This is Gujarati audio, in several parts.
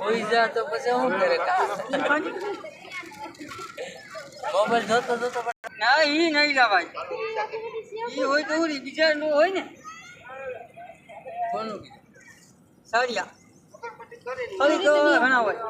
હોઈ કરે મોબાઈલ જોતો જોતો ના, ઈ નહીં લાવાય. ઈ હોય તો બીજા નો હોય ને? કીધું તો ઘણા હોય.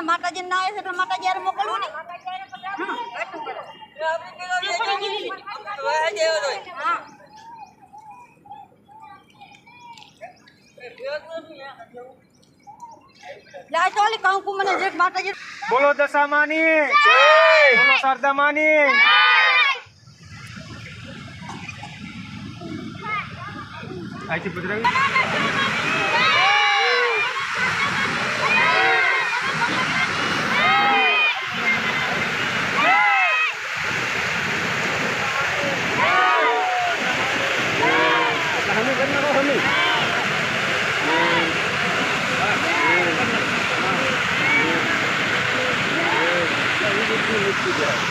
માતાજી ના આવે છે તો માતાજી મોકલવું ને હા લા ચાલી કંકુ મને બોલો બોલો શારદામાની અહીંથી પધરાવી હા